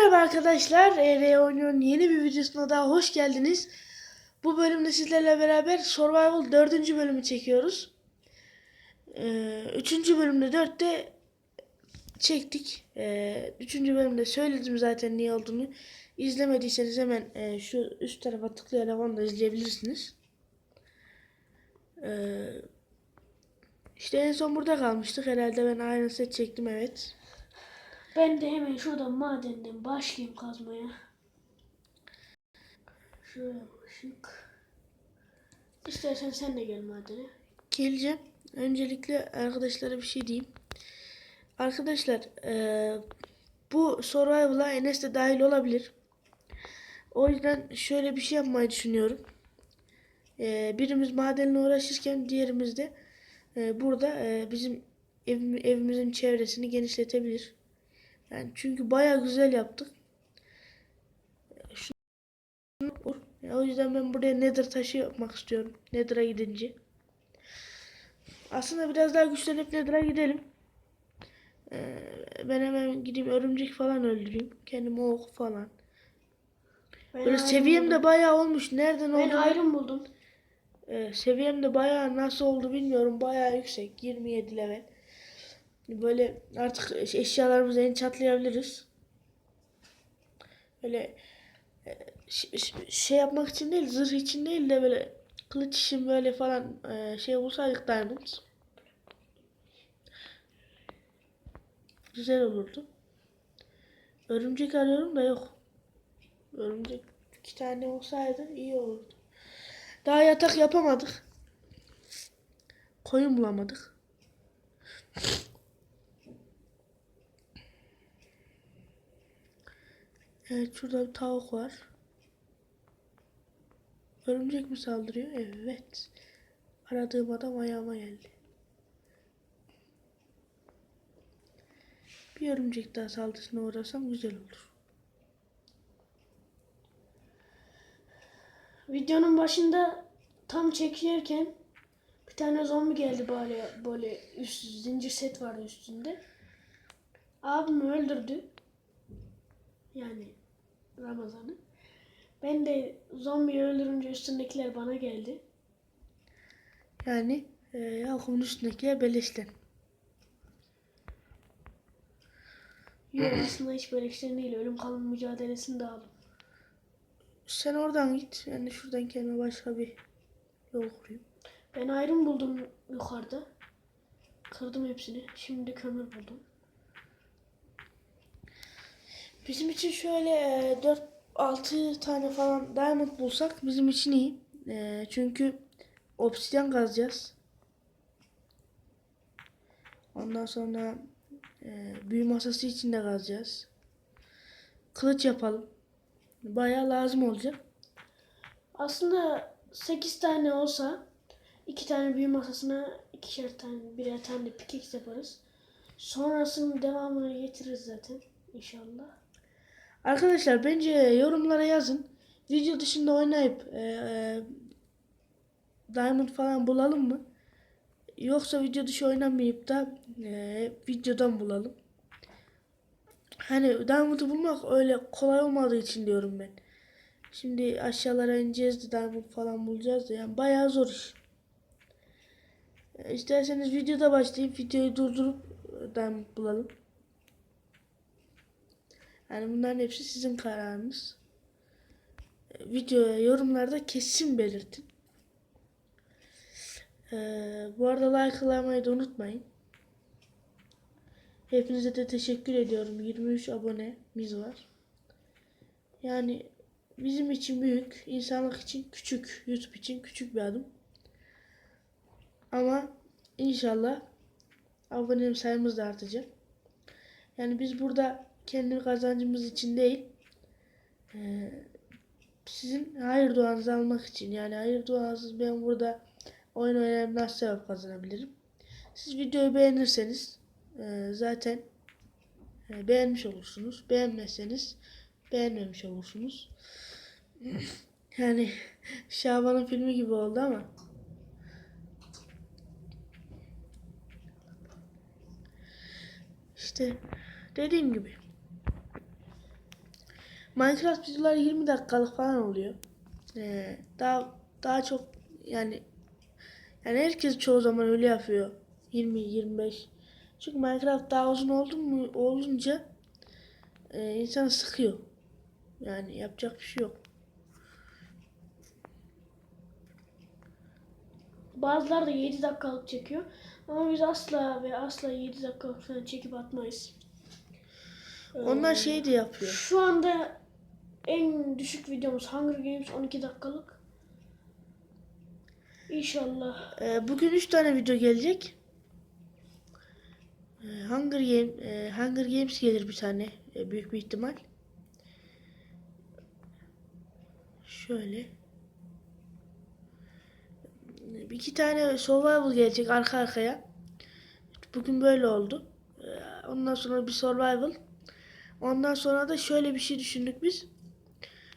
Merhaba arkadaşlar, ER Oynuyor'un yeni bir videosuna daha hoş geldiniz. Bu bölümde sizlerle beraber Survival 4. bölümü çekiyoruz. 3. bölümde 4'te çektik. 3. bölümde söyledim zaten niye olduğunu. İzlemediyseniz hemen e, şu üst tarafa tıklayarak onu da izleyebilirsiniz. Ee, işte en son burada kalmıştık. Herhalde ben aynı set çektim evet. Ben de hemen şuradan madenden başlayayım kazmaya. Şuraya ışık. İstersen sen de gel madene. Geleceğim. Öncelikle arkadaşlara bir şey diyeyim. Arkadaşlar eee, bu Survival'a Enes de dahil olabilir. O yüzden şöyle bir şey yapmayı düşünüyorum. Eee, birimiz madenle uğraşırken diğerimiz de eee, burada eee, bizim ev- evimizin çevresini genişletebilir. Yani çünkü bayağı güzel yaptık. Şunu, o yüzden ben buraya nether taşı yapmak istiyorum. Nether'a gidince. Aslında biraz daha güçlenip Nether'a gidelim. Ee, ben hemen gideyim örümcek falan öldüreyim. Kendime ok falan. Ben Böyle seviyem de buldum. bayağı olmuş. Nereden Ben oldu? iron buldum. Ee, seviyem de bayağı nasıl oldu bilmiyorum. Bayağı yüksek. 27 level. Böyle artık eş- eşyalarımızı en çatlayabiliriz. Böyle e, şey yapmak için değil, zırh için değil de böyle kılıç için böyle falan e, şey bulsaydık diamonds. Güzel olurdu. Örümcek arıyorum da yok. Örümcek iki tane olsaydı iyi olurdu. Daha yatak yapamadık. Koyun bulamadık. Evet şurada bir tavuk var. Örümcek mi saldırıyor? Evet. Aradığım adam ayağıma geldi. Bir örümcek daha saldırısına uğrasam güzel olur. Videonun başında tam çekilirken bir tane zombi geldi böyle böyle üst zincir set vardı üstünde. Abim öldürdü. Yani Ramazan'ı. Ben de zombiyi öldürünce üstündekiler bana geldi. Yani e, Yakup'un üstündekiler beleşten. Yok aslında hiç böyle işler değil. Ölüm kalım mücadelesini de aldım. Sen oradan git. Ben de şuradan kendime başka bir yol kurayım. Ben ayrım buldum yukarıda. Kırdım hepsini. Şimdi kömür buldum. Bizim için şöyle 4-6 tane falan diamond bulsak bizim için iyi. E, çünkü obsidyen kazacağız. Ondan sonra e, büyü masası için de kazacağız. Kılıç yapalım. Bayağı lazım olacak. Aslında 8 tane olsa iki tane büyü masasına ikişer tane birer tane de pickaxe yaparız. Sonrasının devamını getiririz zaten inşallah. Arkadaşlar bence yorumlara yazın. Video dışında oynayıp e, e, diamond falan bulalım mı? Yoksa video dışı oynamayıp da e, videodan bulalım. Hani diamond'u bulmak öyle kolay olmadığı için diyorum ben. Şimdi aşağılara ineceğiz de diamond falan bulacağız da yani bayağı zor iş. E, İsterseniz videoda başlayıp videoyu durdurup e, diamond bulalım. Yani bunların hepsi sizin kararınız. E, Videoya yorumlarda kesin belirtin. Ee, bu arada like'lamayı da unutmayın. Hepinize de teşekkür ediyorum. 23 abonemiz var. Yani bizim için büyük, insanlık için küçük, YouTube için küçük bir adım. Ama inşallah abone sayımız da artacak. Yani biz burada kendi kazancımız için değil, eee, sizin hayır duanızı almak için. Yani hayır duanızı ben burada oyun oynayarak nasıl sevap kazanabilirim? Siz videoyu beğenirseniz eee, zaten eee, beğenmiş olursunuz. Beğenmezseniz beğenmemiş olursunuz. Yani Şaban'ın filmi gibi oldu ama. İşte dediğim gibi Minecraft videoları 20 dakikalık falan oluyor. Ee, daha daha çok yani yani herkes çoğu zaman öyle yapıyor. 20 25. Çünkü Minecraft daha uzun oldu mu olunca e, insanı sıkıyor. Yani yapacak bir şey yok. Bazıları da 7 dakikalık çekiyor. Ama biz asla ve asla 7 dakikalık falan çekip atmayız. Onlar Ee, şey de yapıyor. Şu anda en düşük videomuz Hunger Games 12 dakikalık. İnşallah. Ee, bugün 3 tane video gelecek. Ee, Hunger Game e, Hunger Games gelir bir tane e, büyük bir ihtimal. Şöyle. İki tane survival gelecek arka arkaya. Bugün böyle oldu. Ee, Ondan sonra bir survival. Ondan sonra da şöyle bir şey düşündük biz.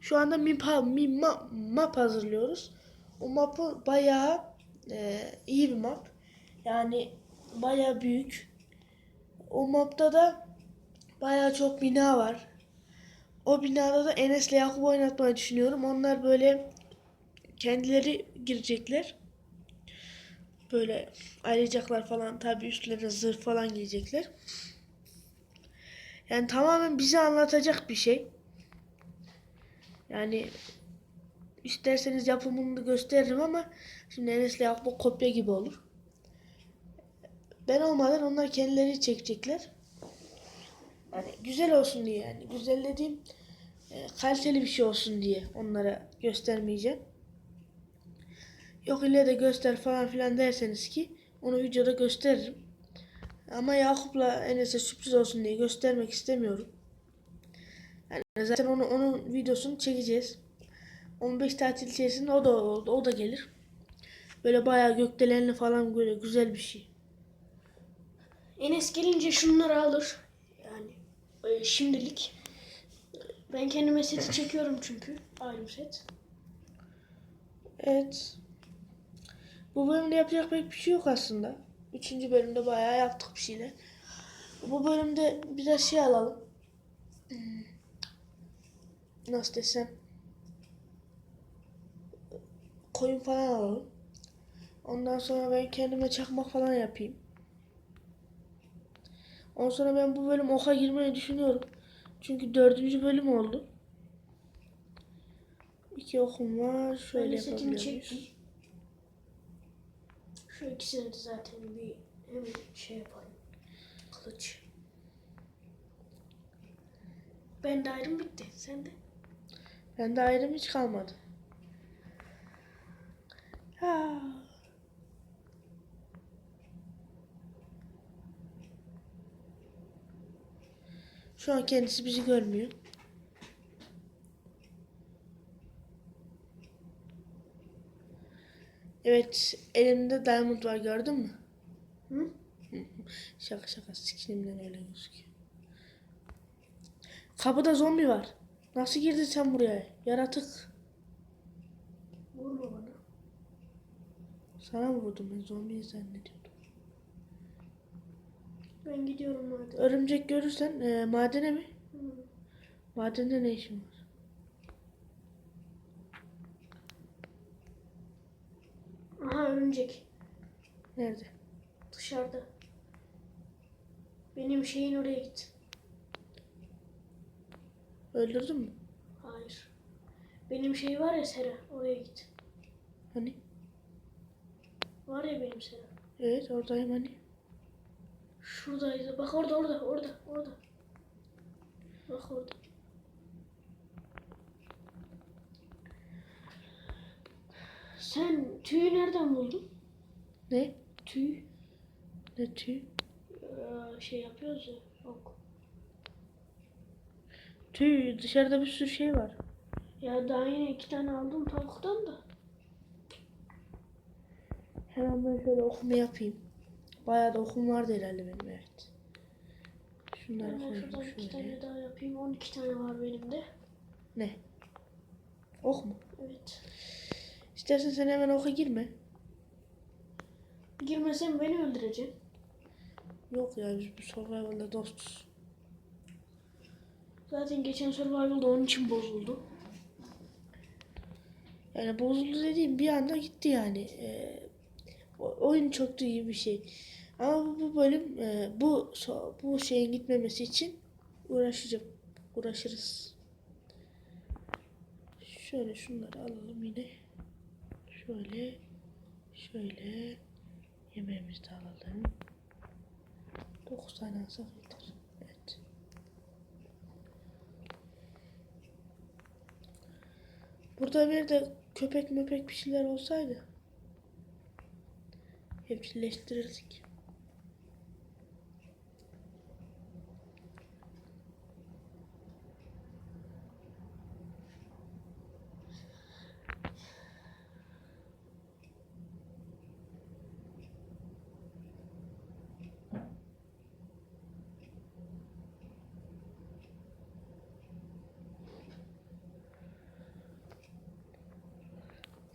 Şu anda map, map, map, map hazırlıyoruz. O mapı bayağı e, iyi bir map. Yani bayağı büyük. O mapta da bayağı çok bina var. O binada da Enes'le Yakup'u oynatmayı düşünüyorum. Onlar böyle kendileri girecekler. Böyle ayrılacaklar falan. Tabi üstlerine zırh falan giyecekler. Yani tamamen bize anlatacak bir şey. Yani isterseniz yapımını da gösteririm ama şimdi Enes'le Yakup kopya gibi olur. Ben olmadan onlar kendileri çekecekler. Yani güzel olsun diye yani. Güzel dediğim e, kaliteli bir şey olsun diye onlara göstermeyeceğim. Yok ille de göster falan filan derseniz ki onu videoda gösteririm. Ama Yakup'la Enes'e sürpriz olsun diye göstermek istemiyorum. Yani zaten onu onun videosunu çekeceğiz. 15 tatil içerisinde o da o, o da gelir. Böyle bayağı gökdelenli falan böyle güzel bir şey. Enes gelince şunları alır. Yani e, şimdilik. Ben kendime seti çekiyorum çünkü. Ayrı set. Evet. Bu bölümde yapacak pek bir şey yok aslında. Üçüncü bölümde bayağı yaptık bir şeyler. Bu bölümde biraz şey alalım. Nasıl desem. Koyun falan alalım. Ondan sonra ben kendime çakmak falan yapayım. Ondan sonra ben bu bölüm oka girmeyi düşünüyorum. Çünkü dördüncü bölüm oldu. İki okum var. Şöyle yapabiliyoruz. Şu ikisini de zaten bir hemen şey yapalım. Kılıç. Ben de ayrım bitti. Sen de. Bende ayrım hiç kalmadı. Ha. Şu an kendisi bizi görmüyor. Evet, elimde diamond var gördün mü? Hı? Şaka şaka skinimden öyle gözüküyor. Kapıda zombi var. Nasıl girdin sen buraya? Yaratık. Vurma bana. Sana mı vurdum ben zombiyi zannediyordum. Ben gidiyorum madem. Örümcek görürsen e, madene mi? Hı. Madende ne işin var? Aha örümcek. Nerede? Dışarıda. Benim şeyin oraya git. Öldürdün mü? Hayır. Benim şey var ya Sera. Oraya git. Hani? Var ya benim Sera. Evet oradayım hani. Şuradaydı. Bak orada orada orada orada. Bak orada. Sen tüyü nereden buldun? Ne? Tüy. Ne tüy? Ee, şey yapıyoruz ya. Ok. Tüy dışarıda bir sürü şey var. Ya daha yine iki tane aldım tavuktan da. Hemen ben şöyle okumu yapayım. Bayağı da okum vardı herhalde benim evet. Şunları Ben koyayım şuradan iki şöyle. tane daha yapayım. 12 tane var benim de. Ne? Ok mu? Evet. İstersen sen hemen oka girme. Girmesem beni öldüreceksin. Yok ya biz bu survival'da dostuz. Zaten geçen Survival'da onun için bozuldu. Yani bozuldu dediğim bir anda gitti yani. Ee, oyun çok iyi bir şey. Ama bu, bölüm e, bu bu şeyin gitmemesi için uğraşacağım. Uğraşırız. Şöyle şunları alalım yine. Şöyle. Şöyle. Yemeğimizi de alalım. 9 tane alsak yeter. Evet. Burada bir de köpek möpek bir şeyler olsaydı. Evcilleştirirdik.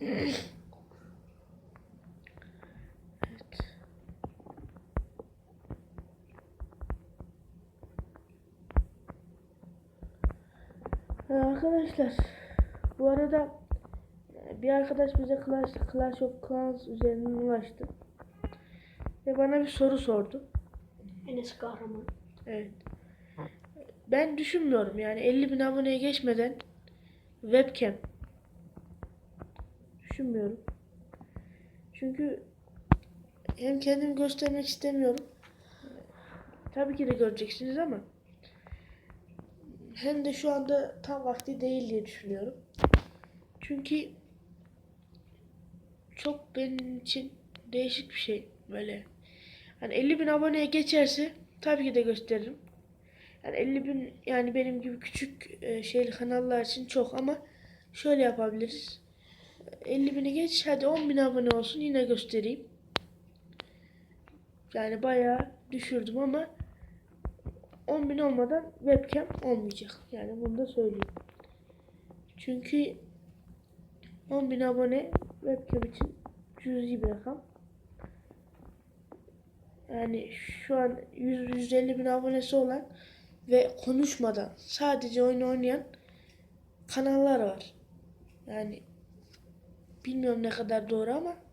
Evet. Ee, arkadaşlar bu arada e, bir arkadaş bize Clash, Clash of Clans üzerinden ulaştı. Ve bana bir soru sordu. Enes Kahraman. Evet. Ben düşünmüyorum yani 50 bin aboneye geçmeden webcam düşünmüyorum. Çünkü hem kendimi göstermek istemiyorum. Tabii ki de göreceksiniz ama hem de şu anda tam vakti değil diye düşünüyorum. Çünkü çok benim için değişik bir şey böyle. Hani 50 bin aboneye geçerse tabii ki de gösteririm. Yani 50 bin yani benim gibi küçük e, şeyli kanallar için çok ama şöyle yapabiliriz. 50 bini geç hadi 10 bin abone olsun yine göstereyim. Yani bayağı düşürdüm ama 10 bin olmadan webcam olmayacak. Yani bunu da söyleyeyim. Çünkü 10 bin abone webcam için cüzi bir rakam. Yani şu an 100-150 bin abonesi olan ve konuşmadan sadece oyun oynayan kanallar var. Yani bilmiyorum ne kadar doğru ama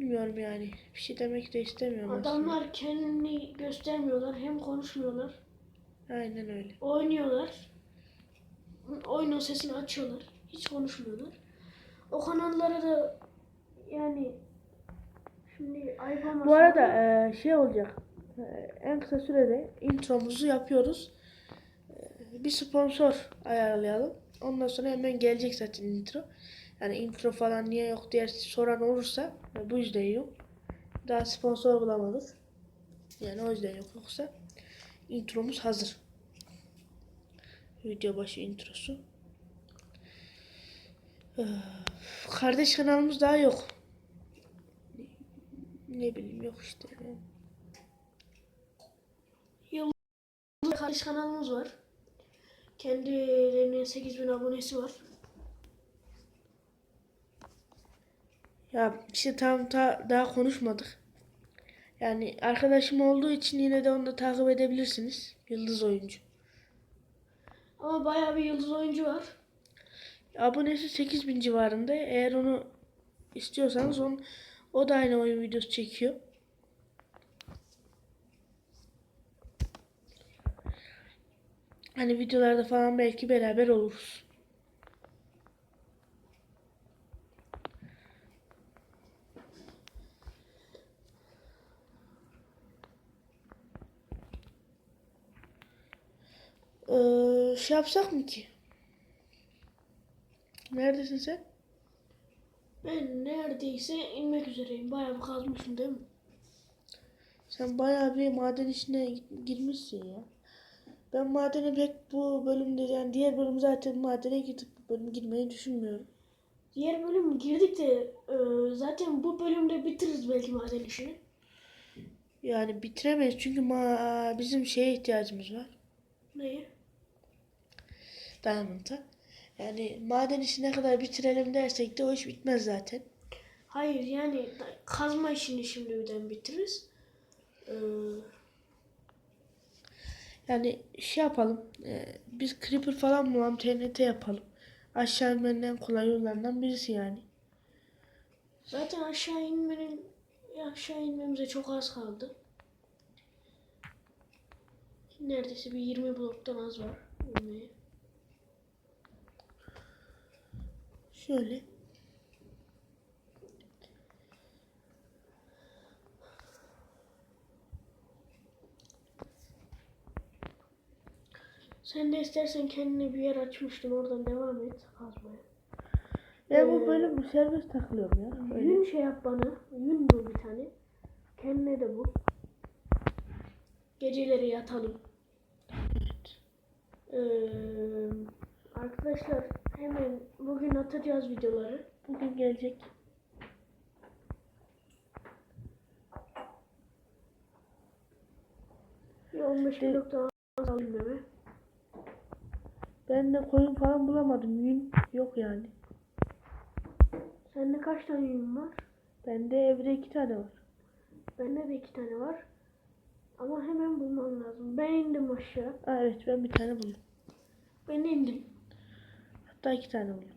bilmiyorum yani. Bir şey demek de istemiyorum aslında. Adamlar kendini göstermiyorlar. Hem konuşmuyorlar. Aynen öyle. Oynuyorlar. Oyunun sesini açıyorlar. Hiç konuşmuyorlar. O kanallara da yani şimdi ayıp olmasın Bu arada eee, şey olacak. Eee, en kısa sürede intromuzu yapıyoruz. Eee, bir sponsor ayarlayalım. Ondan sonra hemen gelecek zaten intro. Yani intro falan niye yok diye soran olursa bu yüzden yok. Daha sponsor bulamadık. Yani o yüzden yok yoksa intromuz hazır. Video başı introsu. Kardeş kanalımız daha yok. Ne bileyim yok işte. kardeş kanalımız var. Kendilerinin 8000 abonesi var. Ya işte tam ta, daha konuşmadık. Yani arkadaşım olduğu için yine de onu da takip edebilirsiniz. Yıldız oyuncu. Ama bayağı bir yıldız oyuncu var. Abonesi 8000 civarında. Eğer onu istiyorsanız on, o da aynı oyun videosu çekiyor. Hani videolarda falan belki beraber oluruz. Ee, şey yapsak mı ki? Neredesin sen? Ben neredeyse inmek üzereyim. Bayağı bir kazmışım değil mi? Sen bayağı bir maden işine gi- girmişsin ya. Ben madene pek bu bölümde yani diğer bölüm zaten madene gidip bu bölüm girmeyi düşünmüyorum. Diğer bölüm girdik de e, zaten bu bölümde bitiririz belki maden işini. Yani bitiremeyiz çünkü ma bizim şeye ihtiyacımız var. Neyi? Diamond'a. Yani maden işi ne kadar bitirelim dersek de o iş bitmez zaten. Hayır yani kazma işini şimdiden bitiririz. Ee, Yani şey yapalım. e, biz Creeper falan bulalım. TNT yapalım. Aşağı inmenin en kolay yollarından birisi yani. Zaten aşağı inmenin aşağı inmemize çok az kaldı. Neredeyse bir 20 bloktan az var inmeye. Şöyle. Sen de istersen kendine bir yer açmıştın oradan devam et kazmaya. Ben bu Ee, bölüm serbest takılıyorum ya. Öyle. Yün şey yap bana. Yün bul bir tane. Kendine de bul. Geceleri yatalım. Evet. Ee, arkadaşlar hemen bugün atacağız videoları. Bugün gelecek. Bir 15 De- blok daha alayım eve. Ben de koyun falan bulamadım. Yün yok yani. Sende kaç tane yün var? Bende evde iki tane var. Bende de iki tane var. Ama hemen bulmam lazım. Ben indim aşağı. Aa, evet ben bir tane buldum. Ben indim. Hatta iki tane buldum.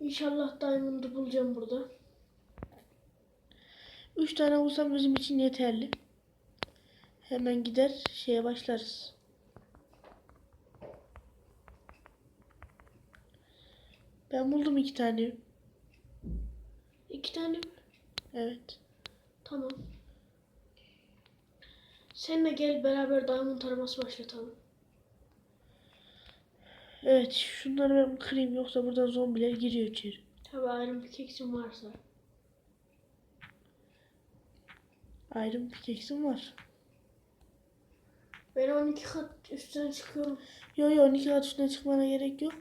İnşallah Diamond'ı bulacağım burada. Üç tane bulsam bizim için yeterli. Hemen gider şeye başlarız. Ben buldum iki tane. İki tane mi? Evet. Tamam. Sen de gel beraber Diamond taraması başlatalım. Evet şunları ben kırayım yoksa buradan zombiler giriyor içeri. Tabi Iron Pickaxe'in varsa. Iron pickaxe'im var. Ben 12 kat üstüne çıkıyorum. Yo yo 12 kat üstüne çıkmana gerek yok.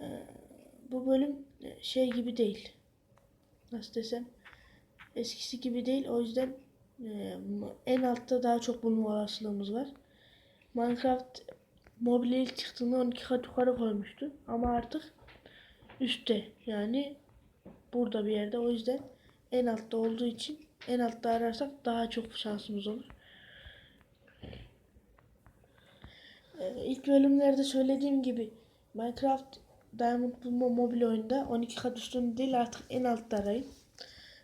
Ee, bu bölüm e, şey gibi değil. Nasıl desem. Eskisi gibi değil. O yüzden e, en altta daha çok bulma olasılığımız var. Minecraft mobil ilk çıktığında 12 kat yukarı koymuştu. Ama artık üstte. Yani burada bir yerde. O yüzden en altta olduğu için en altta ararsak daha çok şansımız olur. Ee, İlk bölümlerde söylediğim gibi Minecraft Diamond bulma mobil oyunda 12 kat üstünde değil artık en altta arayın.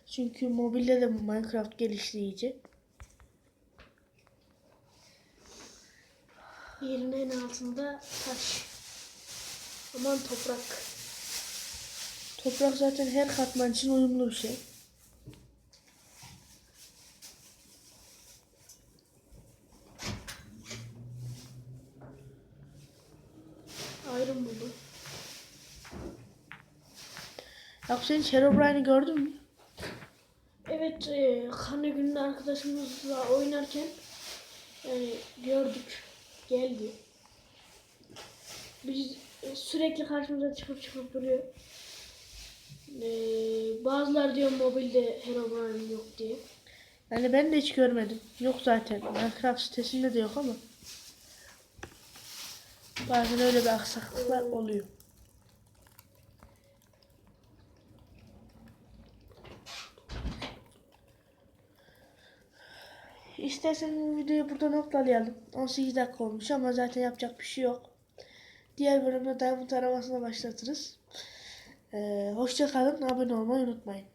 Çünkü mobilde de Minecraft gelişti iyice. Yerin en altında taş. Aman toprak. Toprak zaten her katman için uyumlu bir şey. Iron buldum. Ya sen Herobrine'i gördün mü? Evet, e, Karne gününde arkadaşımızla oynarken yani gördük, geldi. Biz sürekli karşımıza çıkıp çıkıp duruyor. E, bazılar diyor mobilde Herobrine yok diye. Yani ben de hiç görmedim. Yok zaten. Minecraft sitesinde de yok ama. Bazen öyle bir aksaklıklar oluyor. İsterseniz videoyu burada noktalayalım. 18 dakika olmuş ama zaten yapacak bir şey yok. Diğer bölümde Diamond aramasına başlatırız. Ee, hoşça kalın. Abone olmayı unutmayın.